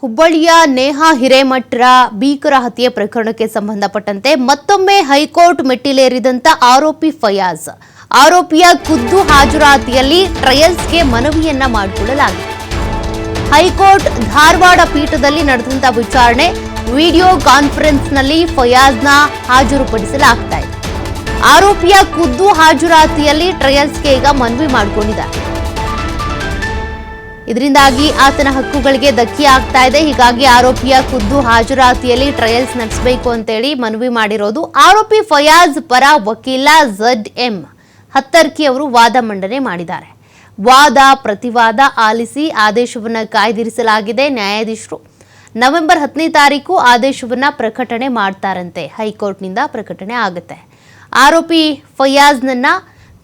ಹುಬ್ಬಳ್ಳಿಯ ನೇಹಾ ಹಿರೇಮಠರ ಭೀಕರ ಹತ್ಯೆ ಪ್ರಕರಣಕ್ಕೆ ಸಂಬಂಧಪಟ್ಟಂತೆ ಮತ್ತೊಮ್ಮೆ ಹೈಕೋರ್ಟ್ ಮೆಟ್ಟಿಲೇರಿದಂತ ಆರೋಪಿ ಫಯಾಜ್. ಆರೋಪಿಯ ಖುದ್ದು ಹಾಜರಾತಿಯಲ್ಲಿ ಟ್ರಯಲ್ಸ್ಗೆ ಮನವಿಯನ್ನ ಮಾಡಿಕೊಳ್ಳಲಾಗಿದೆ. ಹೈಕೋರ್ಟ್ ಧಾರವಾಡ ಪೀಠದಲ್ಲಿ ನಡೆದಂತ ವಿಚಾರಣೆ ವಿಡಿಯೋ ಕಾನ್ಫರೆನ್ಸ್ನಲ್ಲಿ ಫಯಾಜ್ನ ಹಾಜರುಪಡಿಸಲಾಗ್ತಾ ಇದೆ. ಆರೋಪಿಯ ಖುದ್ದು ಹಾಜರಾತಿಯಲ್ಲಿ ಟ್ರಯಲ್ಸ್ಗೆ ಈಗ ಮನವಿ ಮಾಡಿಕೊಂಡಿದ್ದಾರೆ. ಇದರಿಂದಾಗಿ ಆತನ ಹಕ್ಕುಗಳಿಗೆ ಧಕ್ಕೆ ಆಗ್ತಾ ಇದೆ. ಹೀಗಾಗಿ ಆರೋಪಿಯ ಖುದ್ದು ಹಾಜರಾತಿಯಲ್ಲಿ ಟ್ರಯಲ್ಸ್ ನಡೆಸಬೇಕು ಅಂತೇಳಿ ಮನವಿ ಮಾಡಿರೋದು. ಆರೋಪಿ ಫಯಾಜ್ ಪರ ವಕೀಲ ಝಡ್ ಎಂ ಹತ್ತರ್ಕಿ ಅವರು ವಾದ ಮಂಡನೆ ಮಾಡಿದ್ದಾರೆ. ವಾದ, ಪ್ರತಿವಾದ ಆಲಿಸಿ ಆದೇಶವನ್ನು ಕಾಯ್ದಿರಿಸಲಾಗಿದೆ ನ್ಯಾಯಾಧೀಶರು. ನವೆಂಬರ್ ಹತ್ತನೇ ತಾರೀಕು ಆದೇಶವನ್ನ ಪ್ರಕಟಣೆ ಮಾಡ್ತಾರಂತೆ. ಹೈಕೋರ್ಟ್ನಿಂದ ಪ್ರಕಟಣೆ ಆಗುತ್ತೆ. ಆರೋಪಿ ಫಯಾಜ್ನನ್ನ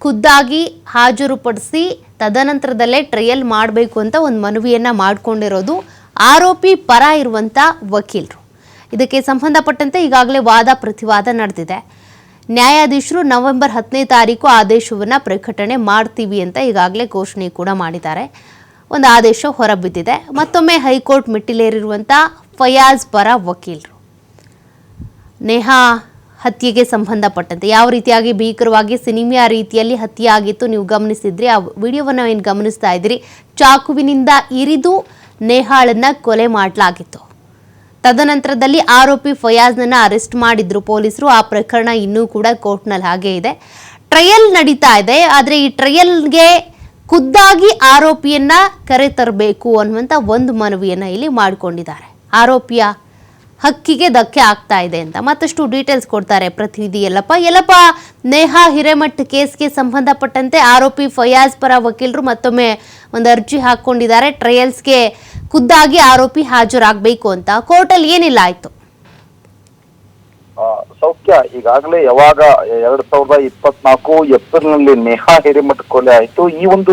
ಖುದ್ದಾಗಿ ಹಾಜರುಪಡಿಸಿ ತದನಂತರದಲ್ಲೇ ಟ್ರಯಲ್ ಮಾಡಬೇಕು ಅಂತ ಒಂದು ಮನವಿಯನ್ನು ಮಾಡಿಕೊಂಡಿರೋದು ಆರೋಪಿ ಪರ ಇರುವಂಥ ವಕೀಲರು. ಇದಕ್ಕೆ ಸಂಬಂಧಪಟ್ಟಂತೆ ಈಗಾಗಲೇ ವಾದ ಪ್ರತಿವಾದ ನಡೆದಿದೆ. ನ್ಯಾಯಾಧೀಶರು ನವೆಂಬರ್ ಹತ್ತನೇ ತಾರೀಕು ಆದೇಶವನ್ನು ಪ್ರಕಟಣೆ ಮಾಡ್ತೀವಿ ಅಂತ ಈಗಾಗಲೇ ಘೋಷಣೆ ಕೂಡ ಮಾಡಿದ್ದಾರೆ. ಒಂದು ಆದೇಶ ಹೊರಬಿದ್ದಿದೆ. ಮತ್ತೊಮ್ಮೆ ಹೈಕೋರ್ಟ್ ಮೆಟ್ಟಿಲೇರಿರುವಂಥ ಫಯಾಜ್ ಪರ ವಕೀಲರು. ನೇಹಾ ಹತ್ಯೆಗೆ ಸಂಬಂಧಪಟ್ಟಂತೆ. ಯಾವ ರೀತಿಯಾಗಿ ಭೀಕರವಾಗಿ ಸಿನಿಮಿಯಾ ರೀತಿಯಲ್ಲಿ ಹತ್ಯೆ ಆಗಿತ್ತು ನೀವು ಗಮನಿಸಿದ್ರಿ. ಆ ವಿಡಿಯೋವನ್ನು ಏನು ಗಮನಿಸ್ತಾ ಇದ್ದೀರಿ? ಚಾಕುವಿನಿಂದ ಇರಿದು ನೇಹಾಳನ್ನ ಕೊಲೆ ಮಾಡಲಾಗಿತ್ತು. ತದನಂತರದಲ್ಲಿ ಆರೋಪಿ ಫಯಾಜ್ನನ್ನ ಅರೆಸ್ಟ್ ಮಾಡಿದ್ರು ಪೊಲೀಸರು. ಆ ಪ್ರಕರಣ ಇನ್ನೂ ಕೂಡ ಕೋರ್ಟ್ನಲ್ಲಿ ಹಾಗೆ ಇದೆ. ಟ್ರಯಲ್ ನಡೀತಾ ಇದೆ. ಆದರೆ ಈ ಟ್ರಯಲ್ಗೆ ಖುದ್ದಾಗಿ ಆರೋಪಿಯನ್ನ ಕರೆ ತರಬೇಕು ಅನ್ನುವಂಥ ಒಂದು ಮನವಿಯನ್ನು ಇಲ್ಲಿ ಮಾಡಿಕೊಂಡಿದ್ದಾರೆ. ಆರೋಪಿಯ ಹಕ್ಕಿಗೆ ಧಕ್ಕೆ ಆಗ್ತಾ ಇದೆ ಅಂತ ಮತ್ತಷ್ಟು ಡೀಟೇಲ್ಸ್ ಕೊಡ್ತಾರೆ ಪ್ರತಿನಿಧಿ ಯಲ್ಲಪ್ಪ. ಯಲ್ಲಪ್ಪ, ನೇಹಾ ಹಿರೇಮಠ್ ಕೇಸ್ಗೆ ಸಂಬಂಧಪಟ್ಟಂತೆ ಆರೋಪಿ ಫಯಾಜ್ ಪರ ವಕೀಲರು ಮತ್ತೊಮ್ಮೆ ಒಂದು ಅರ್ಜಿ ಹಾಕೊಂಡಿದ್ದಾರೆ ಟ್ರಯಲ್ಸ್ಗೆ ಖುದ್ದಾಗಿ ಆರೋಪಿ ಹಾಜರಾಗಬೇಕು ಅಂತ. ಕೋರ್ಟಲ್ಲಿ ಏನಿಲ್ಲ ಆಯ್ತು. ಸೌಖ್ಯ ಈಗಾಗಲೇ ಯಾವಾಗ ಎರಡ್ ಸಾವಿರದ ಇಪ್ಪತ್ನಾಲ್ಕು ಏಪ್ರಿಲ್ನಲ್ಲಿ ನೇಹಾ ಹಿರೇಮಠ ಕೊಲೆ ಆಯಿತು. ಈ ಒಂದು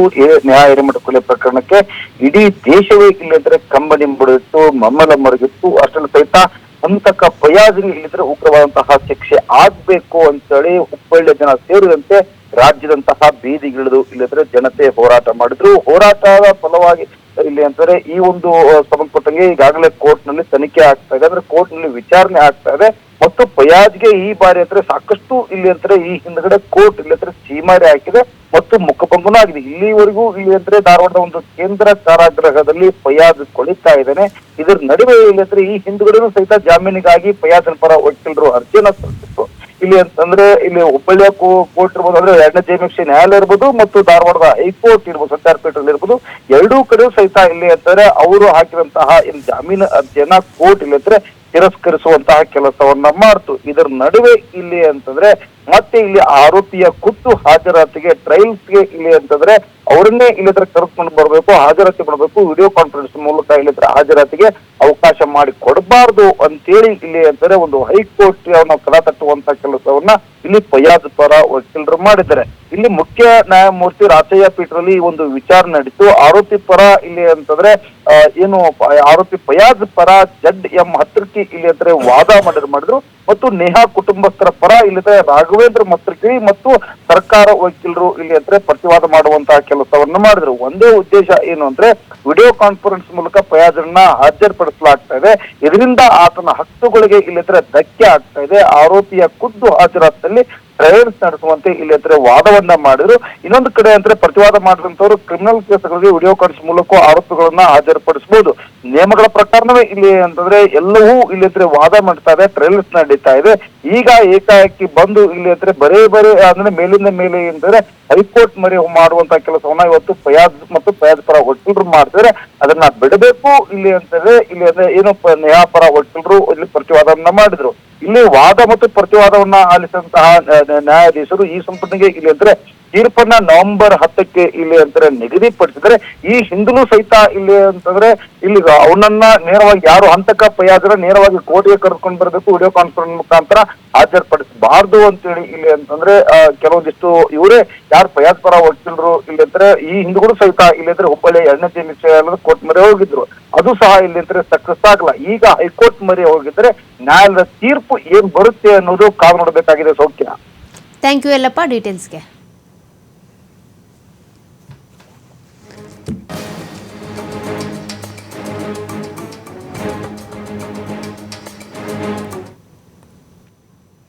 ನೇಹಾ ಹಿರೇಮಠ ಕೊಲೆ ಪ್ರಕರಣಕ್ಕೆ ಇಡೀ ದೇಶವೇ ಇಲ್ಲದ್ರೆ ಕಂಬನಿ ಮುಡಿದಿತ್ತು ಮಮ್ಮಲ ಮರಗಿತ್ತು. ಅಷ್ಟರಲ್ಲಿ ಸಹಿತ ಹಂತಕ ಫಯಾಜ್ಗೆ ಇಲ್ಲಿದ್ರೆ ಉಗ್ರವಾದಂತಹ ಶಿಕ್ಷೆ ಆಗ್ಬೇಕು ಅಂತೇಳಿ ಹುಬ್ಬಳ್ಳಿಯ ಜನ ಸೇರಿದಂತೆ ರಾಜ್ಯದಂತಹ ಬೀದಿಗಿಳಿದು ಇಲ್ಲದ್ರೆ ಜನತೆ ಹೋರಾಟ ಮಾಡಿದ್ರು. ಹೋರಾಟದ ಫಲವಾಗಿ ಇಲ್ಲಿ ಅಂತಾರೆ ಈ ಒಂದು ಸಂಬಂಧಪಟ್ಟಂಗೆ ಈಗಾಗಲೇ ಕೋರ್ಟ್ನಲ್ಲಿ ತನಿಖೆ ಆಗ್ತಾ ಇದೆ. ಅಂದ್ರೆ ಕೋರ್ಟ್ನಲ್ಲಿ ವಿಚಾರಣೆ ಆಗ್ತಾ ಇದೆ. ಮತ್ತು ಫಯಾಜ್ಗೆ ಈ ಬಾರಿ ಅಂದ್ರೆ ಸಾಕಷ್ಟು ಇಲ್ಲಿ ಅಂದ್ರೆ ಈ ಹಿಂದ್ಗಡೆ ಕೋರ್ಟ್ ಇಲ್ಲಿ ಅಂದ್ರೆ ಚೀಮಾರಿ ಹಾಕಿದೆ ಮತ್ತು ಮುಖಭಂಗನೂ ಆಗಿದೆ. ಇಲ್ಲಿವರೆಗೂ ಇಲ್ಲಿ ಅಂದ್ರೆ ಧಾರವಾಡದ ಒಂದು ಕೇಂದ್ರ ಕಾರಾಗೃಹದಲ್ಲಿ ಫಯಾಜ್ ಕೊಳಿತಾ ಇದ್ದಾನೆ. ಇದರ ನಡುವೆ ಇಲ್ಲಿ ಅಂದ್ರೆ ಈ ಹಿಂದ್ಗಡೆನೂ ಸಹಿತ ಜಾಮೀನಿಗಾಗಿ ಫಯಾಜ್ ಪರ ವಕೀಲರು ಅರ್ಜಿಯನ್ನ ಸಲ್ಲಿಸಿತ್ತು ಇಲ್ಲಿ ಅಂತಂದ್ರೆ ಇಲ್ಲಿ ಹುಬ್ಬಳ್ಳಿಯ ಕೋರ್ಟ್ ಇರ್ಬೋದು, ಅಂದ್ರೆ ಎರಡನೇ ಜೆಎಂಎಫ್ಸಿ ನ್ಯಾಯಾಲಯ ಇರ್ಬೋದು ಮತ್ತು ಧಾರವಾಡದ ಹೈಕೋರ್ಟ್ ಇರ್ಬೋದು ಸಂಚಾರಪೇಟೆಯಲ್ಲಿ ಇರ್ಬೋದು, ಎರಡೂ ಕಡೆ ಸಹಿತ ಇಲ್ಲಿ ಅಂತಾರೆ ಅವರು ಹಾಕಿದಂತಹ ಇಲ್ಲಿ ಜಾಮೀನು ಅರ್ಜಿಯನ್ನ ಕೋರ್ಟ್ ಇಲ್ಲಿ ಅಂದ್ರೆ ತಿರಸ್ಕರಿಸುವಂತಹ ಕೆಲಸವನ್ನ ಮಾಡ್ತು. ಇದರ ನಡುವೆ ಇಲ್ಲಿ ಅಂತಂದ್ರೆ ಮತ್ತೆ ಇಲ್ಲಿ ಆರೋಪಿಯ ಖುದ್ದು ಹಾಜರಾತಿಗೆ ಟ್ರಯಲ್ಸ್ಗೆ ಇಲ್ಲಿ ಅಂತಂದ್ರೆ ಅವರನ್ನೇ ಇಲ್ಲಿದ್ರೆ ಕರೆದುಕೊಂಡು ಬರಬೇಕು, ಹಾಜರಾತಿ ಕೊಡಬೇಕು ವಿಡಿಯೋ ಕಾನ್ಫರೆನ್ಸ್ ಮೂಲಕ ಇಲ್ಲಿದ್ರೆ ಹಾಜರಾತಿಗೆ ಅವಕಾಶ ಮಾಡಿ ಕೊಡಬಾರ್ದು ಅಂತೇಳಿ ಇಲ್ಲಿ ಅಂತಂದ್ರೆ ಒಂದು ಹೈಕೋರ್ಟ್ ನಾವು ಕದ ತಟ್ಟುವಂತ ಕೆಲಸವನ್ನ ಇಲ್ಲಿ ಫಯಾಜ್ ಪರ ವಕೀಲರು ಮಾಡಿದ್ದಾರೆ. ಇಲ್ಲಿ ಮುಖ್ಯ ನ್ಯಾಯಮೂರ್ತಿ ರಾಚಯ್ಯ ಪೀಠದಲ್ಲಿ ಈ ಒಂದು ವಿಚಾರ ನಡೀತು. ಆರೋಪಿ ಪರ ಇಲ್ಲಿ ಅಂತಂದ್ರೆ ಏನು ಆರೋಪಿ ಫಯಾಜ್ ಪರ ಜಡ್ ಎಂ ಹತ್ರಕಿ ಇಲ್ಲಿ ಅಂದ್ರೆ ವಾದ ಮಾಡಿದ್ರು ಮಾಡಿದ್ರು. ಮತ್ತು ನೇಹಾ ಕುಟುಂಬಸ್ಥರ ಪರ ಇಲ್ಲಿದ್ರೆ ರಾಘವೇಂದ್ರ ಮತ್ರಕಿ ಮತ್ತು ಸರ್ಕಾರ ವಕೀಲರು ಇಲ್ಲಿ ಅಂದ್ರೆ ಪ್ರತಿವಾದ ಮಾಡುವಂತಹ ಕೆಲಸವನ್ನು ಮಾಡಿದ್ರು. ಒಂದೇ ಉದ್ದೇಶ ಏನು ಅಂದ್ರೆ, ವಿಡಿಯೋ ಕಾನ್ಫರೆನ್ಸ್ ಮೂಲಕ ಫಯಾಜ್ರನ್ನ ಹಾಜರುಪಡಿಸಲಾಗ್ತಾ ಇದೆ. ಇದರಿಂದ ಆತನ ಹಕ್ಕುಗಳಿಗೆ ಇಲ್ಲಿ ಹತ್ರ ಧಕ್ಕೆ ಆಗ್ತಾ ಇದೆ. ಆರೋಪಿಯ ಖುದ್ದು ಹಾಜರಾತಿನಲ್ಲಿ ಟ್ರಯಲ್ಸ್ ನಡೆಸುವಂತೆ ಇಲ್ಲಿ ಹತ್ರ ವಾದವನ್ನ ಮಾಡಿದ್ರು. ಇನ್ನೊಂದು ಕಡೆ ಅಂದ್ರೆ ಪ್ರತಿವಾದ ಮಾಡಿದಂತವರು ಕ್ರಿಮಿನಲ್ ಕೇಸ್ಗಳಿಗೆ ವಿಡಿಯೋ ಕಾನ್ಫರೆನ್ಸ್ ಮೂಲಕ ಆರೋಪಗಳನ್ನ ಹಾಜರುಪಡಿಸಬಹುದು ನಿಯಮಗಳ ಪ್ರಕಾರನವೇ ಇಲ್ಲಿ ಅಂತಂದ್ರೆ ಎಲ್ಲವೂ ಇಲ್ಲಿ ಅಂದ್ರೆ ವಾದ ಮಾಡ್ತಾ ಇದೆ ಟ್ರಯಲ್ಸ್ ನಡೀತಾ ಇದೆ. ಈಗ ಏಕಾಏಕಿ ಬಂದು ಇಲ್ಲಿ ಅಂದ್ರೆ ಬರೇ ಬರೇ ಅಂದ್ರೆ ಮೇಲಿಂದ ಮೇಲೆ ಅಂತಂದ್ರೆ ಹೈಕೋರ್ಟ್ ಮರಿ ಮಾಡುವಂತ ಕೆಲಸವನ್ನ ಇವತ್ತು ಫಯಾಜ್ ಮತ್ತು ಫಯಾಜ್ ಪರ ವಕೀಲರು ಮಾಡ್ತಾರೆ. ಅದನ್ನ ಬಿಡಬೇಕು ಇಲ್ಲಿ ಅಂತಂದ್ರೆ ಇಲ್ಲಿ ಅಂದ್ರೆ ಏನು ನ್ಯಾಯ ಪರ ವಕೀಲರು ಇಲ್ಲಿ ಪ್ರತಿವಾದವನ್ನ ಮಾಡಿದ್ರು. ಇಲ್ಲಿ ವಾದ ಮತ್ತು ಪ್ರತಿವಾದವನ್ನ ಆಲಿಸಿದಂತಹ ನ್ಯಾ- ನ್ಯಾ- ನ್ಯಾಯಾಧೀಶರು ಈ ಸಂಪತ್ತಿಗೆ ಇಲ್ಲಿ ಅಂದ್ರೆ ತೀರ್ಪನ್ನ ನವೆಂಬರ್ ಹತ್ತಕ್ಕೆ ಇಲ್ಲಿ ಅಂತಾರೆ ನಿಗದಿಪಡಿಸಿದ್ರೆ, ಈ ಹಿಂದಲೂ ಸಹಿತ ಇಲ್ಲಿ ಅಂತಂದ್ರೆ ಇಲ್ಲಿ ಅವನನ್ನ ನೇರವಾಗಿ ಯಾರು ಹಂತಕ ಪಯಾದ್ರ ನೇರವಾಗಿ ಕೋರ್ಟ್ಗೆ ಕರೆದುಕೊಂಡು ಬರಬೇಕು, ವಿಡಿಯೋ ಕಾನ್ಫರೆನ್ಸ್ ಮುಖಾಂತರ ಹಾಜರುಪಡಿಸಬಾರ್ದು ಅಂತೇಳಿ ಇಲ್ಲಿ ಅಂತಂದ್ರೆ ಕೆಲವೊಂದಿಷ್ಟು ಇವರೇ ಯಾರು ಪಯಾಸ್ ಪರ ವಕೀಲರು ಇಲ್ಲಿ ಅಂದ್ರೆ ಈ ಹಿಂದೂಗಳು ಸಹಿತ ಇಲ್ಲಿ ಅಂದ್ರೆ ಹುಬ್ಬಳ್ಳಿ ಎರಡನೇ ಜನ ಕೋರ್ಟ್ ಮೊರೆ ಹೋಗಿದ್ರು. ಅದು ಸಹ ಇಲ್ಲಿ ಅಂದ್ರೆ ಸಕ್ಸಸ್ ಆಗಲ್ಲ ಈಗ ಹೈಕೋರ್ಟ್ ಮರೆ ಹೋಗಿದ್ರೆ ನ್ಯಾಯಾಲಯದ ತೀರ್ಪು ಏನ್ ಬರುತ್ತೆ ಅನ್ನೋದು ಕಾದು ನೋಡಬೇಕಾಗಿದೆ ಸೌಖ್ಯ. Thank you Yellappa ಡೀಟೇಲ್ಸ್ಗೆ